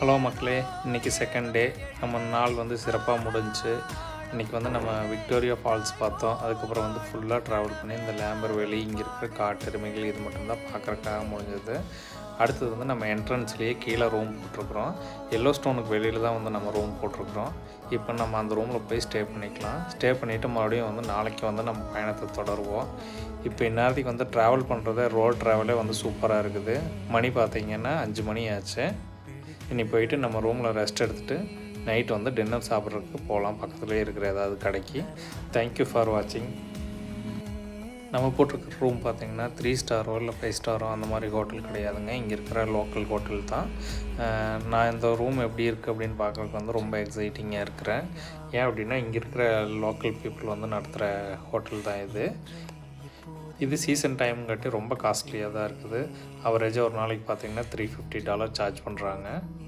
Hello மக்களே இன்றைக்கி second day நம்ம நாள் வந்து சிறப்பாக முடிஞ்சுச்சு இன்றைக்கி வந்து நம்ம விக்டோரியா ஃபால்ஸ் பார்த்தோம். அதுக்கப்புறம் வந்து ஃபுல்லாக ட்ராவல் பண்ணி இந்த லேம்பர் வேலி இங்கே இருக்கிற காட்டெருமைகள் இது மட்டும்தான் பார்க்குறக்காக முடிஞ்சது. அடுத்தது வந்து நம்ம என்ட்ரன்ஸ்லேயே கீழே ரூம் போட்டிருக்குறோம். எல்லோ ஸ்டோனுக்கு வெளியில் தான் வந்து நம்ம ரூம் போட்டிருக்குறோம். இப்போ நம்ம அந்த ரூமில் போய் ஸ்டே பண்ணிக்கலாம். ஸ்டே பண்ணிவிட்டு மறுபடியும் வந்து நாளைக்கு வந்து நம்ம பயணத்தை தொடருவோம். இப்போ இந்நேரத்துக்கு வந்து ட்ராவல் பண்ணுறது ரோட் ட்ராவலே வந்து சூப்பராக இருக்குது. மணி பார்த்தீங்கன்னா அஞ்சு மணி ஆச்சு. இனி போயிட்டு நம்ம ரூமில் ரெஸ்ட் எடுத்துகிட்டு நைட் வந்து டின்னர் சாப்பிட்றதுக்கு போகலாம் பக்கத்துலேயே இருக்கிற ஏதாவது கடைக்கு. தேங்க்யூ ஃபார் வாட்சிங் நம்ம போட்டிருக்கிற ரூம் பார்த்திங்கன்னா த்ரீ ஸ்டாரோ இல்லை ஃபைவ் ஸ்டாரோ அந்த மாதிரி ஹோட்டல் கிடையாதுங்க. இங்கே இருக்கிற லோக்கல் ஹோட்டல் தான். நான் இந்த ரூம் எப்படி இருக்குது அப்படின்னு பார்க்குறதுக்கு வந்து ரொம்ப எக்ஸைட்டிங்காக இருக்கிறேன். ஏன் அப்படின்னா இங்கே இருக்கிற லோக்கல் பீப்புள் வந்து நடத்துகிற ஹோட்டல் தான் இது. இது சீசன் டைம் ரொம்ப காஸ்ட்லியாக தான் இருக்குது. அவரேஜாக ஒரு நாளைக்கு பார்த்தீங்கன்னா த்ரீ ஃபிஃப்டி டாலர் சார்ஜ் பண்ணுறாங்க